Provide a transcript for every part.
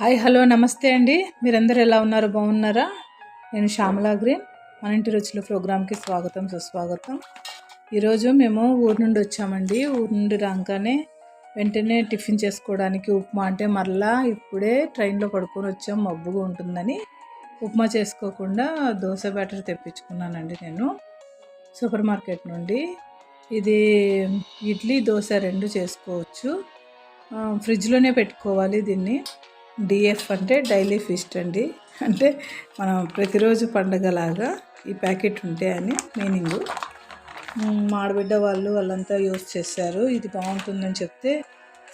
Hi hello నమస్తే అండి. మీరందరూ ఎలా ఉన్నారు? బాగున్నారా? నేను శ్యామలా గ్రీన్. మన ఇంటి రుచుల ప్రోగ్రామ్కి స్వాగతం సుస్వాగతం. ఈరోజు మేము ఊరు నుండి వచ్చామండి. ఊరు నుండి రాగానే వెంటనే టిఫిన్ చేసుకోవడానికి ఉప్మా అంటే మరలా ఇప్పుడే ట్రైన్లో పడుకొని వచ్చాం. మబ్బుగా ఉంటుందని ఉప్మా చేసుకోకుండా దోశ బ్యాటర్ తెప్పించుకున్నానండి నేను. సూపర్ మార్కెట్ నుండి ఇది ఇడ్లీ దోశ రెండు చేసుకోవచ్చు. ఫ్రిడ్జ్లోనే పెట్టుకోవాలి దీన్ని. డిఎఫ్ అంటే డైలీ ఫిస్ట్ అండి. అంటే మనం ప్రతిరోజు పండగలాగా ఈ ప్యాకెట్ ఉంటే అని మీనింగు మాడబిడ్డ వాళ్ళు వాళ్ళంతా యూస్ చేశారు. ఇది బాగుంటుందని చెప్తే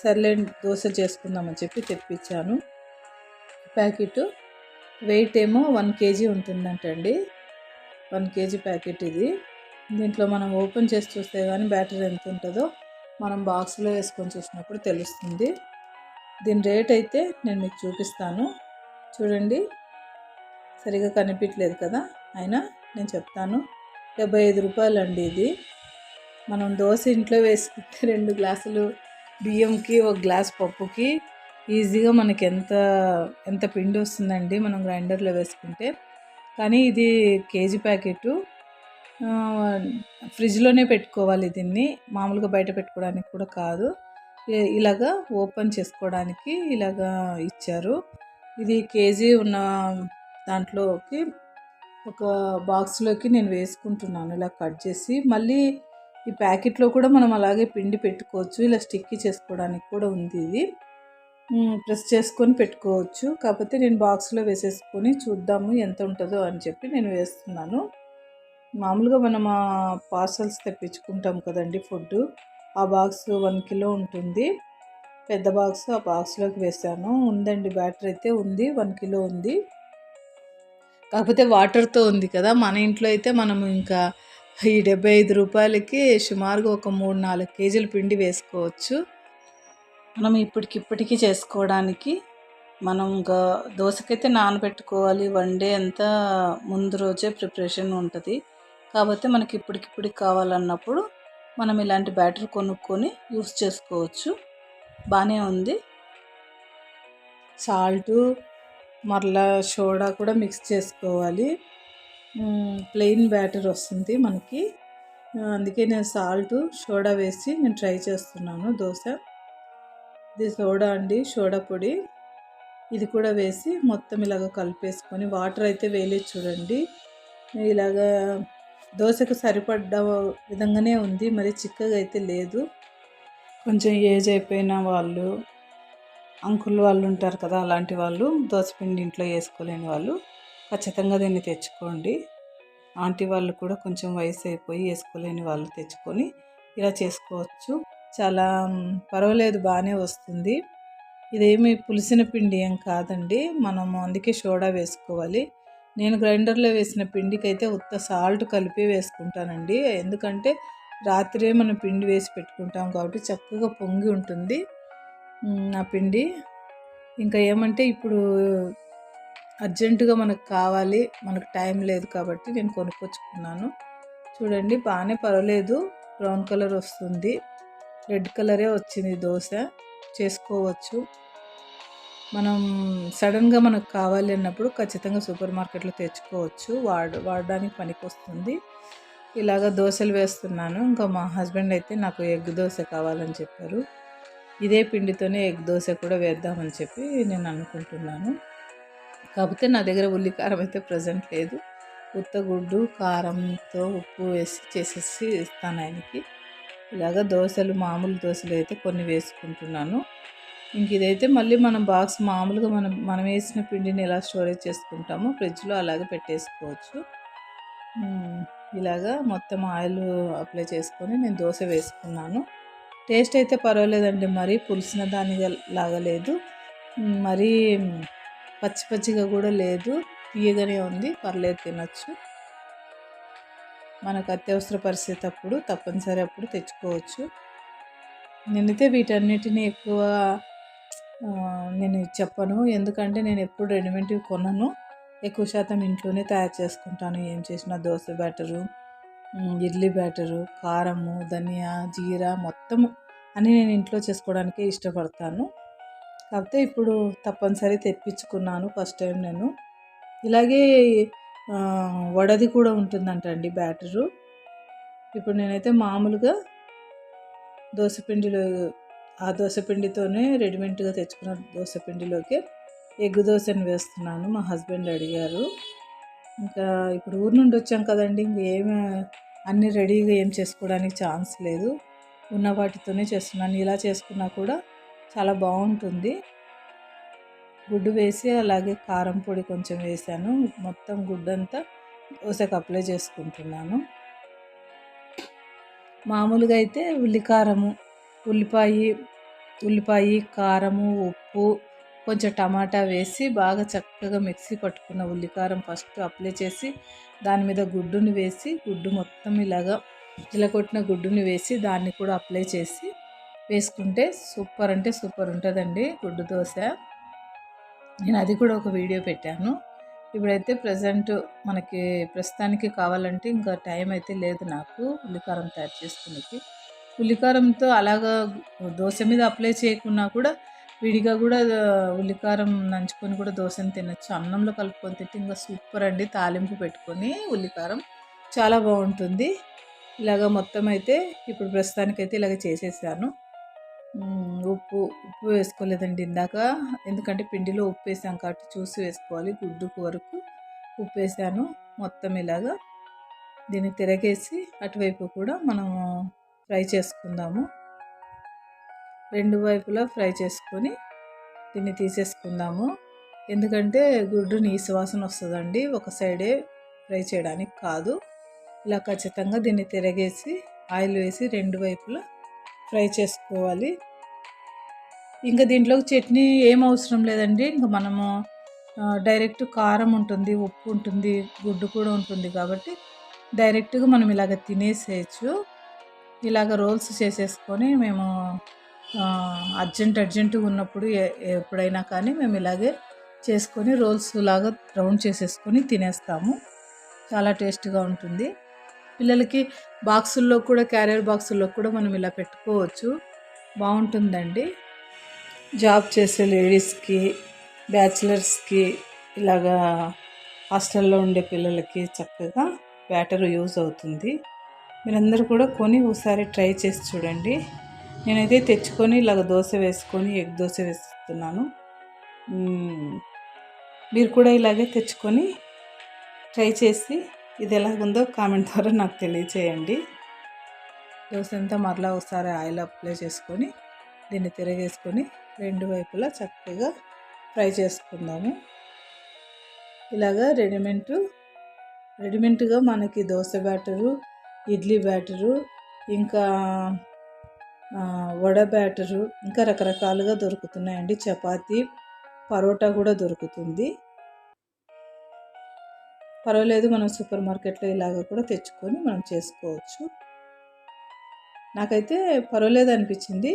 సర్లే దోశ చేసుకుందామని చెప్పి తెప్పించాను. ప్యాకెట్ వెయిట్ ఏమో వన్ కేజీ ఉంటుందంటండి. వన్ కేజీ ప్యాకెట్ ఇది. దీంట్లో మనం ఓపెన్ చేసి చూస్తే కానీ బ్యాటరీ ఎంత ఉంటుందో మనం బాక్స్లో వేసుకొని చూసినప్పుడు తెలుస్తుంది. దీని రేట్ అయితే నేను మీకు చూపిస్తాను. చూడండి. సరిగా కనిపించలేదు కదా? అయినా నేను చెప్తాను. డెబ్బై ఐదు రూపాయలు అండి ఇది. మనం దోశ ఇంట్లో వేసుకుంటే రెండు గ్లాసులు బియ్యంకి ఒక గ్లాస్ పప్పుకి ఈజీగా మనకి ఎంత ఎంత పిండి వస్తుందండి మనం గ్రైండర్లో వేసుకుంటే. కానీ ఇది కేజీ ప్యాకెట్. ఫ్రిడ్జ్లోనే పెట్టుకోవాలి దీన్ని. మామూలుగా బయట పెట్టుకోవడానికి కూడా కాదు. ఇలాగా ఓపెన్ చేసుకోవడానికి ఇలాగా ఇచ్చారు. ఇది కేజీ ఉన్న దాంట్లోకి ఒక బాక్స్లోకి నేను వేసుకుంటున్నాను. ఇలా కట్ చేసి మళ్ళీ ఈ ప్యాకెట్లో కూడా మనం అలాగే పిండి పెట్టుకోవచ్చు. ఇలా స్టిక్కి చేసుకోవడానికి కూడా ఉంది ఇది. ప్రెస్ చేసుకొని పెట్టుకోవచ్చు. కాకపోతే నేను బాక్స్లో వేసేసుకొని చూద్దాము ఎంత ఉంటుందో అని చెప్పి నేను వేస్తున్నాను. మామూలుగా మనం పార్సల్స్ తెప్పించుకుంటాం కదండి ఫుడ్ ఆ బాక్స్ వన్ కిలో ఉంటుంది. పెద్ద బాక్స్ ఆ బాక్స్లోకి వేసాను. ఉందండి బ్యాటరీ అయితే ఉంది వన్ కిలో ఉంది. కాకపోతే వాటర్తో ఉంది కదా మన ఇంట్లో అయితే మనం ఇంకా ఈ డెబ్బై ఐదు రూపాయలకి సుమారుగా ఒక మూడు నాలుగు కేజీల పిండి వేసుకోవచ్చు. మనం ఇప్పటికిప్పటికీ చేసుకోవడానికి మనం ఇంకా దోశకైతే నానబెట్టుకోవాలి. వన్ డే అంతా ముందు రోజే ప్రిపరేషన్ ఉంటుంది. కాకపోతే మనకి ఇప్పటికిప్పటికి కావాలన్నప్పుడు మనం ఇలాంటి బ్యాటర్ కొనుక్కొని యూస్ చేసుకోవచ్చు. బాగానే ఉంది. సాల్టు మరలా సోడా కూడా మిక్స్ చేసుకోవాలి. ప్లెయిన్ బ్యాటర్ వస్తుంది మనకి. అందుకే నేను సాల్ట్ సోడా వేసి నేను ట్రై చేస్తున్నాను దోశ. ఇది సోడా అండి సోడా పొడి. ఇది కూడా వేసి మొత్తం ఇలాగ కలిపేసుకొని వాటర్ అయితే వేయలేదు చూడండి. ఇలాగా దోశకు సరిపడ్డ విధంగానే ఉంది మరి చిక్కగా అయితే లేదు. కొంచెం ఏజ్ అయిపోయిన వాళ్ళు అంకుల్ వాళ్ళు ఉంటారు కదా అలాంటి వాళ్ళు దోశపిండి ఇంట్లో వేసుకోలేని వాళ్ళు ఖచ్చితంగా దీన్ని తెచ్చుకోండి. ఆంటీ వాళ్ళు కూడా కొంచెం వయసు అయిపోయి వేసుకోలేని వాళ్ళు తెచ్చుకొని ఇలా చేసుకోవచ్చు. చాలా పర్వాలేదు బాగానే వస్తుంది. ఇదేమి పులిసిన పిండి ఏం కాదండి మనము అందుకే సోడా వేసుకోవాలి. నేను గ్రైండర్లో వేసిన పిండికి అయితే ఉత్త సాల్ట్ కలిపి వేసుకుంటానండి. ఎందుకంటే రాత్రే మనం పిండి వేసి పెట్టుకుంటాం కాబట్టి చక్కగా పొంగి ఉంటుంది నా పిండి. ఇంకా ఏమంటే ఇప్పుడు అర్జెంటుగా మనకు కావాలి మనకు టైం లేదు కాబట్టి నేను కొనుక్కొచ్చుకున్నాను. చూడండి బాగానే పర్వాలేదు. బ్రౌన్ కలర్ వస్తుంది. రెడ్ కలరే వచ్చింది దోశ. చేసుకోవచ్చు. మనం సడన్గా మనకు కావాలి అన్నప్పుడు ఖచ్చితంగా సూపర్ మార్కెట్లో తెచ్చుకోవచ్చు. వాడ వాడడానికి పనికి వస్తుంది ఇలాగ దోశలు వేస్తున్నాను. ఇంకా మా హస్బెండ్ అయితే నాకు ఎగ్ దోశ కావాలని చెప్పారు. ఇదే పిండితోనే ఎగ్ దోశ కూడా వేద్దామని చెప్పి నేను అనుకుంటున్నాను. కాకపోతే నా దగ్గర ఉల్లి కారం అయితే ప్రజెంట్ లేదు. ఉత్త గుడ్డు కారంతో ఉప్పు వేసి చేసేసి ఇస్తాను ఆయనకి. ఇలాగ దోశలు మామూలు దోశలు అయితే కొన్ని వేసుకుంటున్నాను. ఇంక ఇదైతే మళ్ళీ మనం బాక్స్ మామూలుగా మనం మనం వేసిన పిండిని ఎలా స్టోరేజ్ చేసుకుంటామో ఫ్రిడ్జ్లో అలాగే పెట్టేసుకోవచ్చు. ఇలాగా మొత్తం ఆయిల్ అప్లై చేసుకొని నేను దోశ వేసుకున్నాను. టేస్ట్ అయితే పర్వాలేదండి మరీ పులిసిన దాని లాగా లేదు మరీ పచ్చి పచ్చిగా కూడా లేదు. తీయగానే ఉంది పర్లేదు తినచ్చు. మనకు అత్యవసర పరిస్థితి అప్పుడు తప్పనిసరి అప్పుడు తెచ్చుకోవచ్చు. నేనైతే వీటన్నిటిని ఎక్కువ నేను చెప్పను. ఎందుకంటే నేను ఎప్పుడు రెడీమేడ్వి కొనను. ఎక్కువ శాతం ఇంట్లోనే తయారు చేసుకుంటాను. ఏం చేసినా దోశ బ్యాటరు ఇడ్లీ బ్యాటరు కారము ధనియా జీరా మొత్తము అన్నీ నేను ఇంట్లో చేసుకోవడానికే ఇష్టపడతాను. కాకపోతే ఇప్పుడు తప్పనిసరి తెప్పించుకున్నాను ఫస్ట్ టైం నేను. ఇలాగే వడది కూడా ఉంటుందంటండి బ్యాటరు. ఇప్పుడు నేనైతే మామూలుగా దోశపిండిలో ఆ దోశపిండితోనే రెడీమేడ్గా తెచ్చుకున్న దోశపిండిలోకి ఎగ్ దోశని వేస్తున్నాను. మా హస్బెండ్ అడిగారు. ఇంకా ఇప్పుడు ఊరు నుండి వచ్చాం కదండి ఇంకేమి అన్నీ రెడీగా ఏం చేసుకోవడానికి ఛాన్స్ లేదు. ఉన్న వాటితోనే చేస్తున్నాను. ఇలా చేసుకున్నా కూడా చాలా బాగుంటుంది. గుడ్డు వేసి అలాగే కారం పొడి కొంచెం వేసాను. మొత్తం గుడ్డు అంతా దోశకు అప్లై చేసుకుంటున్నాను. మామూలుగా అయితే ఉల్లికారము ఉల్లిపాయ ఉల్లిపాయ కారము ఉప్పు కొంచెం టమాటా వేసి బాగా చక్కగా మిక్సీ పట్టుకున్న ఉల్లికారం ఫస్ట్ అప్లై చేసి దాని మీద గుడ్డుని వేసి గుడ్డు మొత్తం ఇలాగా కొట్టిన గుడ్డుని వేసి దాన్ని కూడా అప్లై చేసి వేసుకుంటే సూపర్ అంటే సూపర్ ఉంటుందండి గుడ్డు దోశ. నేను అది కూడా ఒక వీడియో పెట్టాను. ఇప్పుడైతే ప్రజెంట్ మనకి ప్రస్తుతానికి కావాలంటే ఇంకా టైం అయితే లేదు నాకు ఉల్లికారం తయారు చేసుకునేకి. ఉల్లికారంతో అలాగా దోశ మీద అప్లై చేయకున్నా కూడా విడిగా కూడా ఉల్లికారం నంచుకొని కూడా దోశని తినచ్చు. అన్నంలో కలుపుకొని తింటే ఇంకా సూపర్ అండి. తాలింపు పెట్టుకొని ఉల్లికారం చాలా బాగుంటుంది. ఇలాగ మొత్తం అయితే ఇప్పుడు ప్రస్తుతానికైతే ఇలాగ చేసేసాను. ఉప్పు ఉప్పు వేసుకోలేదండి ఇందాక. ఎందుకంటే పిండిలో ఉప్పు వేసాం కాబట్టి చూసి వేసుకోవాలి. గుడ్డుకు వరకు ఉప్పు వేసాను. మొత్తం ఇలాగా దీన్ని తిరగేసి అటువైపు కూడా మనము ఫ్రై చేసుకుందాము. రెండు వైపులా ఫ్రై చేసుకొని దీన్ని తీసేసుకుందాము. ఎందుకంటే గుడ్డు నీసు వాసన వస్తుందండి ఒక సైడే ఫ్రై చేయడానికి కాదు. ఇలా ఖచ్చితంగా దీన్ని తిరగేసి ఆయిల్ వేసి రెండు వైపులా ఫ్రై చేసుకోవాలి. ఇంకా దీంట్లోకి చట్నీ ఏం అవసరం లేదండి. ఇంకా మనము డైరెక్ట్ కారం ఉంటుంది ఉప్పు ఉంటుంది గుడ్డు కూడా ఉంటుంది కాబట్టి డైరెక్ట్గా మనం ఇలాగ తినేసేయచ్చు. ఇలాగ రోల్స్ చేసేసుకొని మేము అర్జెంట్ అర్జెంటుగా ఉన్నప్పుడు ఎప్పుడైనా కానీ మేము ఇలాగే చేసుకొని రోల్స్ లాగా రౌండ్ చేసేసుకొని తినేస్తాము. చాలా టేస్ట్గా ఉంటుంది. పిల్లలకి బాక్సుల్లో కూడా క్యారియర్ బాక్సుల్లో కూడా మనం ఇలా పెట్టుకోవచ్చు. బాగుంటుందండి. జాబ్ చేసే లేడీస్కి బ్యాచిలర్స్కి ఇలాగా హాస్టల్లో ఉండే పిల్లలకి చక్కగా బ్యాటర్ యూజ్ అవుతుంది. మీరందరూ కూడా కొని ఒకసారి ట్రై చేసి చూడండి. నేనైతే తెచ్చుకొని ఇలాగ దోశ వేసుకొని ఎగ్ దోశ వేస్తున్నాను. మీరు కూడా ఇలాగే తెచ్చుకొని ట్రై చేసి ఇది ఎలాగుందో కామెంట్ ద్వారా నాకు తెలియచేయండి. దోశ అంతా మరలా ఒకసారి ఆయిల్ అప్లై చేసుకొని దీన్ని తిరగేసుకొని రెండు వైపులా చక్కగా ఫ్రై చేసుకుందాము. ఇలాగా రెడీమేడ్ రెడీమేడ్గా మనకి దోశ బ్యాటరు ఇడ్లీ బ్యాటరు ఇంకా వడ బ్యాటరు ఇంకా రకరకాలుగా దొరుకుతున్నాయండి. చపాతీ పరోటా కూడా దొరుకుతుంది. పర్వాలేదు మనం సూపర్ మార్కెట్లో ఇలాగ కూడా తెచ్చుకొని మనం చేసుకోవచ్చు. నాకైతే పర్వాలేదు అనిపించింది.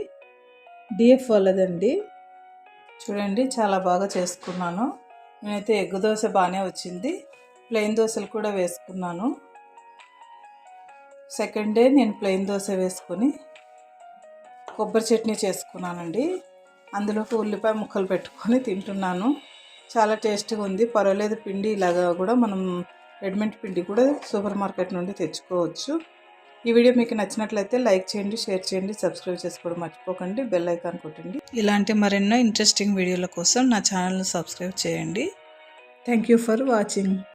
డిఎఫ్ వాళ్ళదండి చూడండి చాలా బాగా చేసుకున్నాను. నేనైతే ఎగ్ దోశ బాగానే వచ్చింది. ప్లెయిన్ దోశలు కూడా వేసుకున్నాను. సెకండ్ డే నేను ప్లెయిన్ దోశ వేసుకొని కొబ్బరి చట్నీ చేసుకున్నానండి. అందులోకి ఉల్లిపాయ ముక్కలు పెట్టుకొని తింటున్నాను. చాలా టేస్ట్గా ఉంది. పర్వాలేదు పిండి ఇలాగా కూడా మనం రెడీమేడ్ పిండి కూడా సూపర్ మార్కెట్ నుండి తెచ్చుకోవచ్చు. ఈ వీడియో మీకు నచ్చినట్లయితే లైక్ చేయండి షేర్ చేయండి సబ్స్క్రైబ్ చేసుకోవడం మర్చిపోకండి బెల్ ఐకాన్ కొట్టండి. ఇలాంటి మరెన్నో ఇంట్రెస్టింగ్ వీడియోల కోసం నా ఛానల్ని సబ్స్క్రైబ్ చేయండి. Thank you for watching.